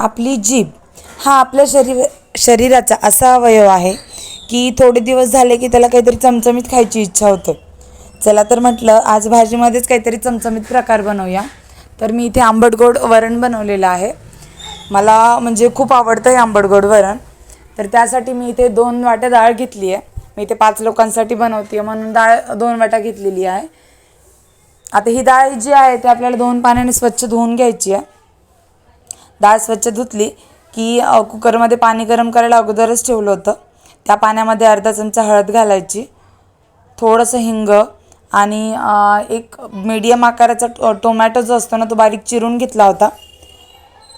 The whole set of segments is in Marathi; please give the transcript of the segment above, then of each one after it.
आपली जीभ हा आपल्या शरीर शरीराचा असा अवयव आहे की थोडे दिवस झाले की त्याला काहीतरी चमचमीत खायची इच्छा होते. चला तर म्हटलं आज भाजीमध्येच काहीतरी चमचमीत प्रकार बनवूया. तर मी इथे आंबट गोड वरण बनवलेलं आहे. मला म्हणजे खूप आवडतं आहे आंबट गोड वरण. तर त्यासाठी मी इथे दोन वाट्या डाळ घेतली आहे. मी इथे पाच लोकांसाठी बनवते आहे म्हणून डाळ दोन वाट्या घेतलेली आहे. आता ही डाळ जी आहे ती आपल्याला दोन पाण्याने स्वच्छ धुवून घ्यायची आहे. डाळ स्वच्छ धुतली की कुकरमध्ये पाणी गरम करायला अगोदरच ठेवलं होतं. त्या पाण्यामध्ये अर्धा चमचा हळद घालायची थोडंसं हिंग आणि एक मीडियम आकाराचा टो टोमॅटो जो असतो ना तो बारीक चिरून घेतला होता.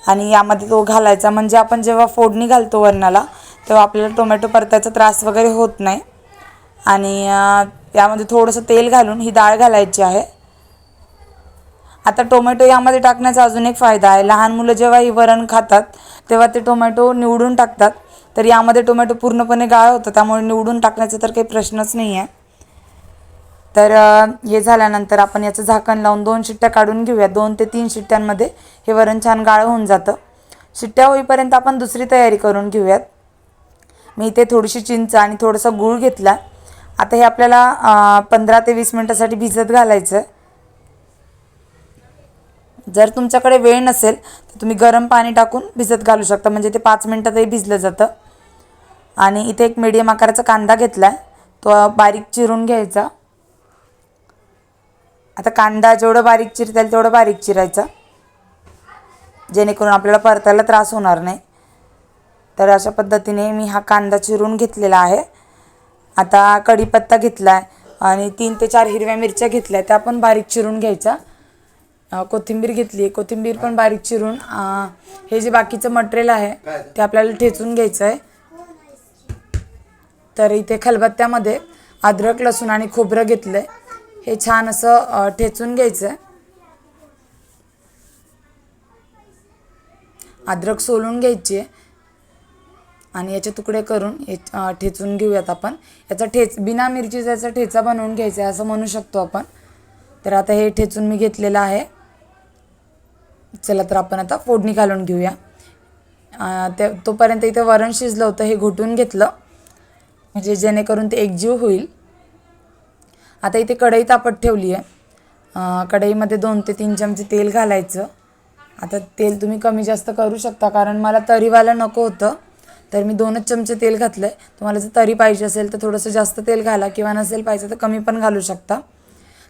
आणि यामध्ये तो घालायचा. म्हणजे आपण जेव्हा फोडणी घालतो वरणाला तेव्हा आपल्याला टोमॅटो परतायचा त्रास वगैरे होत नाही. आणि यामध्ये थोडंसं तेल घालून ही डाळ घालायची आहे. आता टोमॅटो यामध्ये टाकण्याचा अजून एक फायदा आहे. लहान मुलं जेव्हा ही वरण खातात तेव्हा ते टोमॅटो निवडून टाकतात. तर यामध्ये टोमॅटो पूर्णपणे गाळ होतं त्यामुळे निवडून टाकण्याचा तर काही प्रश्नच नाही आहे. तर हे झाल्यानंतर आपण याचं झाकण लावून दोन शिट्ट्या काढून घेऊया. दोन ते तीन शिट्ट्यांमध्ये हे वरण छान गाळ होऊन जातं. शिट्ट्या होईपर्यंत आपण दुसरी तयारी करून घेऊयात. मी इथे थोडीशी चिंच आणि थोडासा गूळ घेतला. आता हे आपल्याला पंधरा ते वीस मिनटासाठी भिजत घालायचं आहे जर तुमच्याकडे वेळ नसेल तर तुम्ही गरम पाणी टाकून भिजत घालू शकता. म्हणजे ते पाच मिनटातही भिजलं जातं. आणि इथे एक मीडियम आकाराचा कांदा घेतला आहे तो बारीक चिरून घ्यायचा. आता कांदा जेवढं बारीक चिरता येईल तेवढं बारीक चिरायचा. जेणेकरून आपल्याला परतायला त्रास होणार नाही. तर अशा पद्धतीने मी हा कांदा चिरून घेतलेला आहे. आता कढीपत्ता घेतला आहे आणि तीन ते चार हिरव्या मिरच्या घेतल्या त्या पण बारीक चिरून घ्यायच्या. कोथिंबीर घेतली. आहे कोथिंबीर पण बारीक चिरून हे जे बाकीचं मटेरियल आहे ते? आपल्याला ठेचून घ्यायचं आहे तर इथे खलबत्त्यामध्ये अद्रक लसूण आणि खोबरं घेतलं आहे हे छान असं ठेचून घ्यायचं आहे अद्रक सोलून घ्यायची आहे. आणि याचे तुकडे करून हे ठेचून घेऊयात आपण. याचा ठेच बिना मिरचीचा याचा ठेचा बनवून घ्यायचा आहे असं म्हणू शकतो आपण. तर आता हे ठेचून मी घेतलेलं आहे. चला तर आपण आता फोडणी घालून घेऊया. ते तोपर्यंत इथं वरण शिजलं होतं हे घोटून घेतलं. म्हणजे जेणेकरून ते एकजीव होईल. आता इथे कढई तापत ठेवली आहे. कढईमध्ये दोन ते तीन चमचे तेल घालायचं. आता तेल तुम्ही कमी जास्त करू शकता कारण मला तरीवाला नको होतं. तर मी दोनच चमचे तेल घातलं आहे तुम्हाला जर तरी पाहिजे असेल तर थोडंसं जास्त तेल घाला किंवा नसेल पाहिजे तर कमी पण घालू शकता.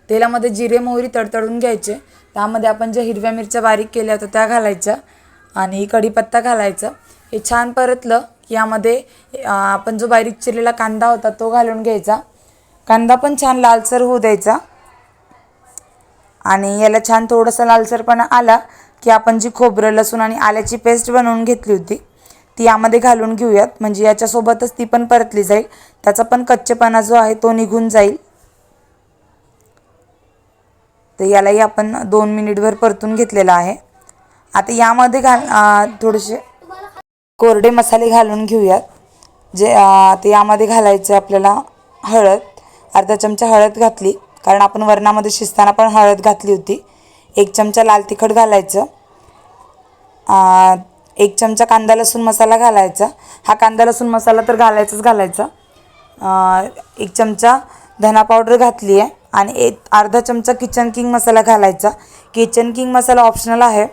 तेलामध्ये जिरे मोहरी तडतडून घ्यायचे. त्यामध्ये आपण ज्या हिरव्या मिरच्या बारीक केल्या होत्या त्या घालायच्या आणि कढीपत्ता घालायचा. हे छान परतलं की यामध्ये आपण जो बारीक चिरलेला कांदा होता तो घालून घ्यायचा. कांदा पण छान लालसर होऊ द्यायचा. आणि याला छान थोडंसं लालसरपणा आला की आपण जी खोबरं लसूण आणि आल्याची पेस्ट बनवून घेतली होती ती यामध्ये घालून घेऊयात. म्हणजे याच्यासोबतच ती पण परतली जाईल. त्याचा पण कच्चेपणा जो आहे तो निघून जाईल. तर यालाही आपण दोन मिनिटभर परतून घेतलेला आहे. आता यामध्ये घाल थोडेसे कोरडे मसाले घालून घेऊयात. जे आता ते यामध्ये घालायचं आपल्याला हळद. अर्धा चमचा हळद घातली. कारण आपण वरणामध्ये शिजताना पण हळद घातली होती. एक चमचा लाल तिखट घालायचं. एक चमचा कांदा लसूण मसाला घालायचा. हा कांदा लसूण मसाला तर घालायचाच घालायचा. एक चमचा धना पावडर घातली आहे आणि एक अर्धा चमचा किचन किंग मसाला घालायचा. किचन किंग मसाला ऑप्शनल आहे.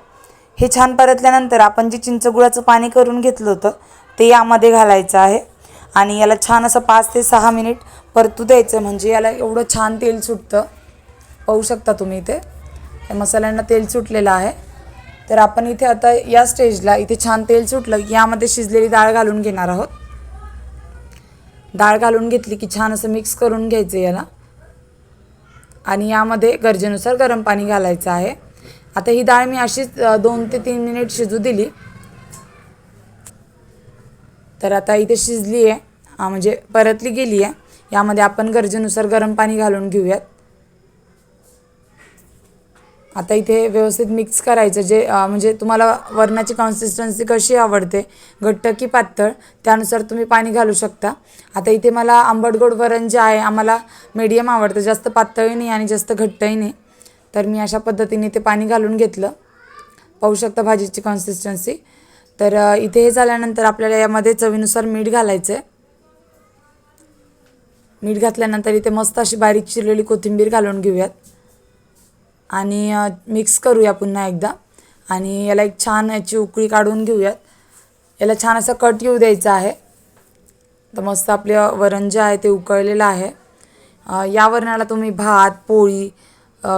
हे छान परतल्यानंतर आपण जे चिंचगुळाचं पाणी करून घेतलं होतं ते यामध्ये घालायचं आहे. आणि याला छान असं पाच ते सहा मिनिट परतू द्यायचं. म्हणजे याला एवढं छान तेल सुटतं. पाहू शकता तुम्ही इथे. या मसाल्यांना तेल सुटलेलं आहे. तर आपण इथे आता या स्टेजला इथे छान तेल सुटलं की यामध्ये शिजलेली डाळ घालून घेणार आहोत. डाळ घालून घेतली की छान असं मिक्स करून घ्यायचं याला. आणि यामध्ये गरजेनुसार गरम पाणी घालायचं आहे. आता ही डाळ मी अशीच दोन ते तीन मिनिट शिजू दिली. तर आता इथे शिजली आहे म्हणजे परतली गेली आहे यामध्ये आपण गरजेनुसार गरम पाणी घालून घेऊयात. आता इथे व्यवस्थित मिक्स करायचं. जे म्हणजे तुम्हाला वरणाची कन्सिस्टन्सी कशी आवडते घट्ट की पातळ त्यानुसार तुम्ही पाणी घालू शकता. आता इथे मला आंबट गोड वरण जे आहे आम्हाला मीडियम आवडतं. जास्त पातळही नाही आणि जास्त घट्टही नाही. तर मी अशा पद्धतीने ते पाणी घालून घेतलं. पाहू शकता भाजीची कन्सिस्टन्सी तर इथे हे झाल्यानंतर आपल्याला यामध्ये चवीनुसार मीठ घालायचं आहे मीठ घातल्यानंतर इथे मस्त अशी बारीक चिरलेली कोथिंबीर घालून घेऊयात. आणि मिक्स करूया पुन्हा एकदा. आणि याला एक छान याची उकळी काढून घेऊयात. याला छान असं कट येऊ द्यायचं आहे. तर मस्त आपलं वरण जे आहे ते उकळलेलं आहे. या वरणाला तुम्ही भात पोळी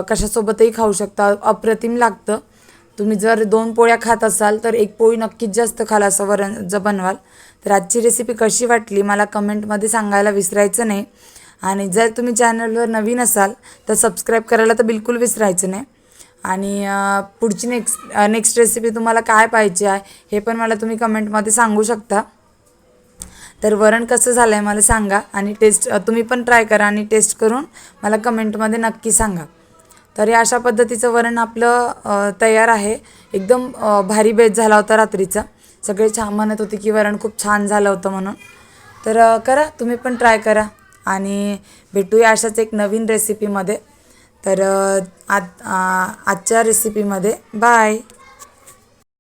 कशासोबतही खाऊ शकता. अप्रतिम लागतं. तुम्ही जर दोन पोळ्या खात असाल तर एक पोळी नक्कीच जास्त खाल असं वरण जर बनवाल. तर आजची रेसिपी कशी वाटली? मला कमेंटमध्ये सांगायला विसरायचं नाही. आणि जर तुम्ही चॅनलवर नवीन असाल तर सबस्क्राईब करायला तर बिलकुल विसरायचं नाही. आणि पुढची नेक्स्ट नेक्स्ट रेसिपी तुम्हाला काय पाहिजे आहे हे पण मला तुम्ही कमेंटमध्ये सांगू शकता. तर वरण कसं झालं आहे मला सांगा आणि टेस्ट तुम्ही पण ट्राय करा आणि टेस्ट करून मला कमेंटमध्ये नक्की सांगा. तर या अशा पद्धतीचं वरण आपलं तयार आहे. एकदम भारी बेत झाला होता रात्रीचा. सगळे छान म्हणत होते की वरण खूप छान झालं होतं म्हणून. तर करा तुम्ही पण ट्राय करा. आणि भेटूया अशाच एक नवीन रेसिपीमध्ये तर आज आ- आजच्या रेसिपीमध्ये बाय